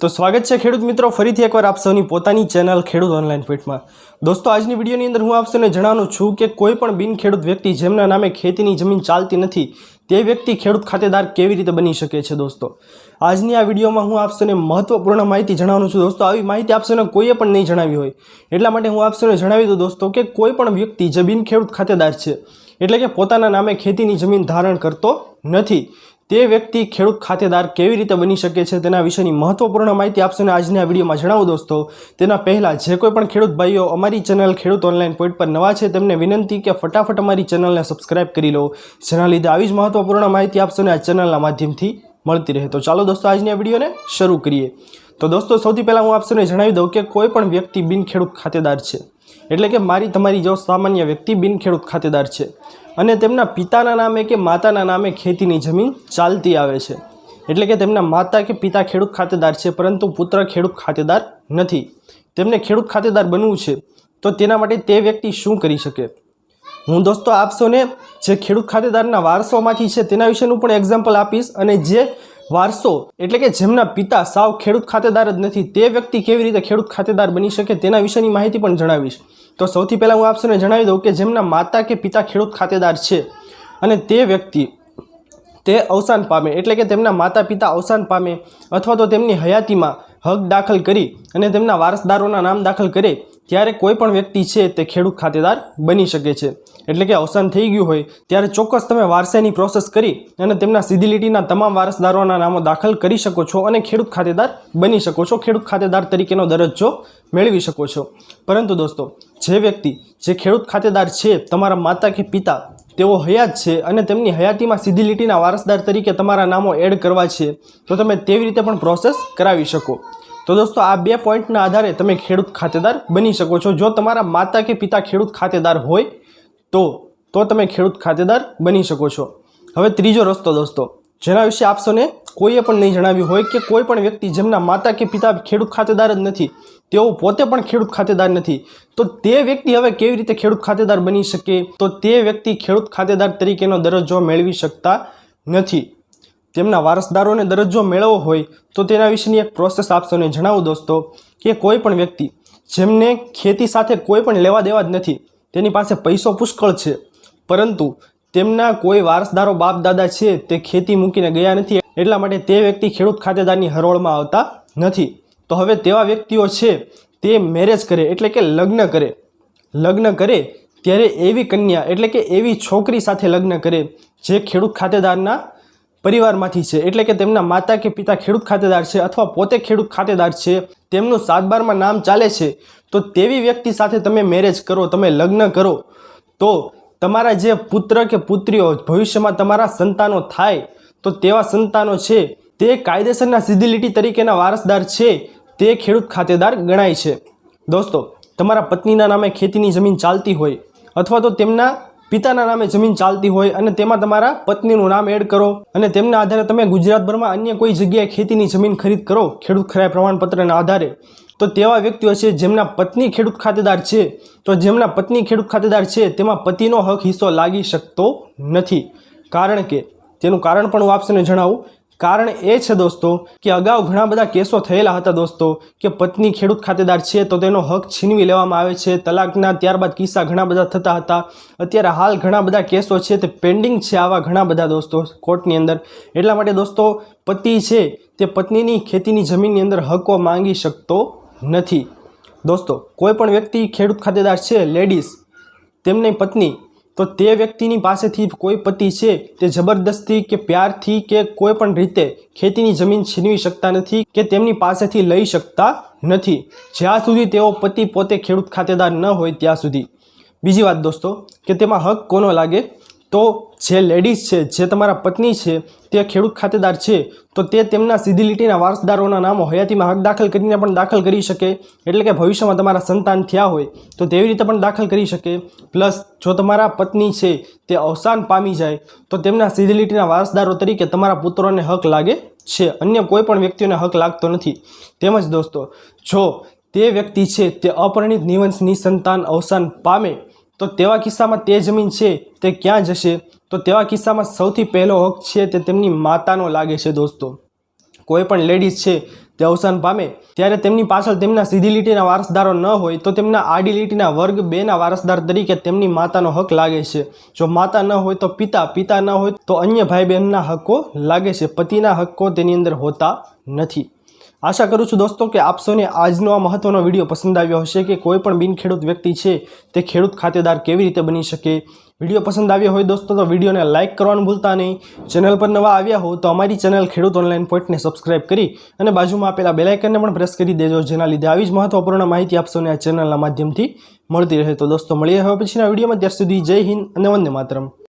તો સ્વાગત છે ખેડૂત મિત્રો. ફરીથી એકવાર આપ સૌની પોતાની ચેનલ ખેડૂત ઓનલાઈન ફીટમાં દોસ્તો, આજની વિડીયોની અંદર હું આપ જણાવવાનું છું કે કોઈ પણ બિન ખેડૂત વ્યક્તિ જેમના નામે ખેતીની જમીન ચાલતી નથી, તે વ્યક્તિ ખેડૂત ખાતેદાર કેવી રીતે બની શકે છે દોસ્તો? આજની આ વિડીયોમાં હું આપ મહત્વપૂર્ણ માહિતી જણાવું છું દોસ્તો. આવી માહિતી આપ કોઈએ પણ નહીં જણાવી હોય. એટલા માટે હું આપ જણાવી દઉં દોસ્તો કે કોઈ પણ વ્યક્તિ જે બિન ખેડૂત ખાતેદાર છે, એટલે કે પોતાના નામે ખેતીની જમીન ધારણ કરતો નથી તે વ્યક્તિ ખેડૂત ખાતેદાર કેવી રીતે બની શકે છે તેના વિશેની મહત્વપૂર્ણ માહિતી આપશોને આજની આ વિડીયોમાં જણાવો દોસ્તો. તેના પહેલાં જે કોઈ પણ ખેડૂત ભાઈઓ અમારી ચેનલ ખેડૂત ઓનલાઈન પોઈન્ટ પર નવા છે તેમને વિનંતી કે ફટાફટ અમારી ચેનલને સબસ્ક્રાઇબ કરી લો. જેના લીધે આવી જ મહત્વપૂર્ણ માહિતી આપશોને આ ચેનલના માધ્યમથી મળતી રહે. તો ચાલો દોસ્તો આજની વિડીયોને શરૂ કરીએ. તો દોસ્તો, સૌથી પહેલાં હું આપશોને જણાવી દઉં કે કોઈ પણ વ્યક્તિ બિન ખેડૂત ખાતેદાર છે. એટલે કે મારી તમારી જો સામાન્ય વ્યક્તિ બિન ખેડૂત ખાતેદાર છે અને તેમના પિતાના નામે કે માતાના નામે ખેતીની જમીન ચાલતી આવે છે. એટલે કે તેમના માતા કે પિતા ખેડૂત ખાતેદાર છે, પરંતુ પુત્ર ખેડૂત ખાતેદાર નથી. તેમને ખેડૂત ખાતેદાર બનવું છે, તો તેના માટે તે વ્યક્તિ શું કરી શકે? હું દોસ્તો આપશોને જે ખેડૂત ખાતેદારના વારસોમાંથી છે તેના વિશેનું પણ એક્ઝામ્પલ આપીશ અને જે વારસો એટલે કે જેમના પિતા સાવ ખેડૂત ખાતેદાર જ નથી, તે વ્યક્તિ કેવી રીતે ખેડૂત ખાતેદાર બની શકે તેના વિશેની માહિતી પણ જણાવીશ. તો સૌથી પહેલાં હું આપશને જણાવી દઉં કે જેમના માતા કે પિતા ખેડૂત ખાતેદાર છે અને તે વ્યક્તિ, તે અવસાન પામે, એટલે કે તેમના માતા પિતા અવસાન પામે અથવા તો તેમની હયાતીમાં હક દાખલ કરી અને તેમના વારસદારોના નામ દાખલ કરે ત્યારે કોઈ પણ વ્યક્તિ છે તે ખેડૂત ખાતેદાર બની શકે છે. એટલે કે અવસાન થઈ ગયું હોય, ત્યારે ચોક્કસ તમે વારસાની પ્રોસેસ કરી અને તેમના સીધી લીટીના તમામ વારસદારોના નામો દાખલ કરી શકો છો અને ખેડૂત ખાતેદાર બની શકો છો. ખેડૂત ખાતેદાર તરીકેનો દરજ્જો મેળવી શકો છો. પરંતુ દોસ્તો, જે વ્યક્તિ, જે ખેડૂત ખાતેદાર છે, તમારા માતા કે પિતા, તેઓ હયાત છે અને તેમની હયાતીમાં સીધી લીટીના વારસદાર તરીકે તમારા નામો એડ કરવા છે, તો તમે તેવી રીતે પણ પ્રોસેસ કરાવી શકો. તો દોસ્તો, આ બે પોઈન્ટના આધારે તમે ખેડૂત ખાતેદાર બની શકો છો. જો તમારા માતા કે પિતા ખેડૂત ખાતેદાર હોય, તો તો તમે ખેડૂત ખાતેદાર બની શકો છો. હવે ત્રીજો રસ્તો દોસ્તો, જેના વિશે આપશોને કોઈએ પણ નહીં જણાવ્યું હોય કે કોઈ પણ વ્યક્તિ જેમના માતા કે પિતા ખેડૂત ખાતેદાર જ નથી, તેઓ પોતે પણ ખેડૂત ખાતેદાર નથી, તો તે વ્યક્તિ હવે કેવી રીતે ખેડૂત ખાતેદાર બની શકે? તો તે વ્યક્તિ ખેડૂત ખાતેદાર તરીકેનો દરજ્જો મેળવી શકતા નથી. તેમના વારસદારોને દરજ્જો મેળવવો હોય તો તેના વિશેની એક પ્રોસેસ આપશોને જણાવું દોસ્તો, કે કોઈ પણ વ્યક્તિ જેમને ખેતી સાથે કોઈ પણ લેવા દેવા જ નથી, તેની પાસે પૈસો પુષ્કળ છે. પરંતુ તેમના કોઈ વારસદારો બાપ દાદા છે, તે ખેતી મૂકીને ગયા નથી, એટલા માટે તે વ્યક્તિ ખેડૂત ખાતેદારની હરોળમાં આવતા નથી. તો હવે તેવા વ્યક્તિઓ છે, તે મેરેજ કરે એટલે કે લગ્ન કરે. લગ્ન કરે ત્યારે એવી કન્યા એટલે કે એવી છોકરી સાથે લગ્ન કરે, જે ખેડૂત ખાતેદારના પરિવારમાંથી છે. એટલે કે તેમના માતા કે પિતા ખેડૂત ખાતેદાર છે અથવા પોતે ખેડૂત ખાતેદાર છે, તેમનું સાતબારમાં નામ ચાલે છે, તો તેવી વ્યક્તિ સાથે તમે મેરેજ કરો, તમે લગ્ન કરો, તો તમારા જે પુત્ર કે પુત્રીઓ ભવિષ્યમાં તમારા સંતાનો થાય, તો તેવા સંતાનો છે, તે કાયદેસરના સીધી લીટી તરીકેના વારસદાર છે, તે ખેડૂત ખાતેદાર ગણાય છે. દોસ્તો, તમારા પત્નીના નામે ખેતીની જમીન ચાલતી હોય, અથવા તો તેમના પિતાના નામે જમીન ચાલતી હોય અને તેમાં તમારા પત્નીનું નામ એડ કરો અને તેમના આધારે તમે ગુજરાતભરમાં અન્ય કોઈ જગ્યાએ ખેતીની જમીન ખરીદ કરો ખેડૂત ખરાય પ્રમાણપત્રના આધારે. તો તેવા વ્યક્તિઓ છે જેમના પત્ની ખેડૂત ખાતેદાર છે. તો જેમના પત્ની ખેડૂત ખાતેદાર છે તેમાં પતિનો હક હિસ્સો લાગી શકતો નથી. કારણ કે તેનું કારણ પણ હું આપશને જણાવું. કારણ એ છે દોસ્તો કે અગાઉ ઘણા બધા કેસો થયેલા હતા દોસ્તો કે પત્ની ખેડૂત ખાતેદાર છે તો તેનો હક છીનવી લેવામાં આવે છે. તલાકના ત્યારબાદ કિસ્સા ઘણા બધા થતા હતા. અત્યારે હાલ ઘણા બધા કેસો છે તે પેન્ડિંગ છે આવા ઘણા બધા દોસ્તો કોર્ટની અંદર. એટલા માટે દોસ્તો પતિ છે તે પત્નીની ખેતીની જમીનની અંદર હકો માંગી શકતો નથી. દોસ્તો, કોઈ પણ વ્યક્તિ ખેડૂત ખાતેદાર છે લેડીઝ તેમની પત્ની તો તે વ્યક્તિની પાસેથી કોઈ પતિ છે તે જબરદસ્તી કે પ્યારથી કે કોઈ પણ રીતે ખેતીની જમીન છીનવી શકતા નથી કે તેમની પાસેથી લઈ શકતા નથી. જ્યાં સુધી તેઓ પતિ પોતે ખેડૂત ખાતેદાર ન હોય ત્યાં સુધી. બીજી વાત દોસ્તો, કે તેમાં હક કોનો લાગે? તો જે લેડીઝ છે, જે તમારા પત્ની છે, તે ખેડૂત ખાતેદાર છે, તો તે તેમના સીધી લીટીના વારસદારોના નામો હયાતીમાં હક દાખલ કરીને પણ દાખલ કરી શકે, એટલે કે ભવિષ્યમાં તમારા સંતાન થયા હોય, તો તેવી રીતે પણ દાખલ કરી શકે. પ્લસ જો તમારા પત્ની છે, તે અવસાન પામી જાય, તો તેમના સીધી લીટીના વારસદારો તરીકે તમારા પુત્રોને હક લાગે છે. અન્ય કોઈ પણ વ્યક્તિઓને હક લાગતો નથી. તેમજ દોસ્તો, જો તે વ્યક્તિ છે, તે અપરિણિત નિવંશની સંતાન અવસાન પામે તો તેવા કિસ્સામાં તે જમીન છે, તે ક્યાં જશે? તો તેવા કિસ્સામાં સૌથી પહેલો હક છે તે તેમની માતાનો લાગે છે દોસ્તો. કોઈ પણ લેડીઝ છે, તે અવસાન પામે. ત્યારે તેમની પાછળ તેમના સીધી લીટીના વારસદારો ન હોય, તો તેમના આડી લીટીના વર્ગ બેના વારસદાર તરીકે તેમની માતાનો હક લાગે છે. જો માતા ન હોય તો પિતા પિતા ન હોય તો અન્ય ભાઈ બહેનના હકો લાગે છે. પતિના હક્કો તેની અંદર હોતા નથી. આશા કરું છું દોસ્તો કે આપ આજનો આ મહત્વનો વીડિયો પસંદ આવ્યો હશે કે કોઈ પણ બિન ખેડૂત વ્યક્તિ છે તે ખેડૂત ખાતેદાર કેવી રીતે બની શકે? વીડિયો પસંદ આવ્યો હોય દોસ્તો તો વિડીયોને લાઇક કરવાનું ભૂલતા નહીં. ચેનલ પર નવા આવ્યા હો તો અમારી ચેનલ ખેડૂત ઓનલાઈન પોઈન્ટને સબસ્ક્રાઇબ કરી અને બાજુમાં આપેલા બેલાઇકનને પણ પ્રેસ કરી દેજો, જેના લીધે આવી જ મહત્વપૂર્ણ માહિતી આપ આ ચેનલના માધ્યમથી મળતી રહે. તો દોસ્તો, મળીએ હવે પછીના વિડીયોમાં. ત્યાર સુધી જય હિન્દ અને વંદે માતરમ.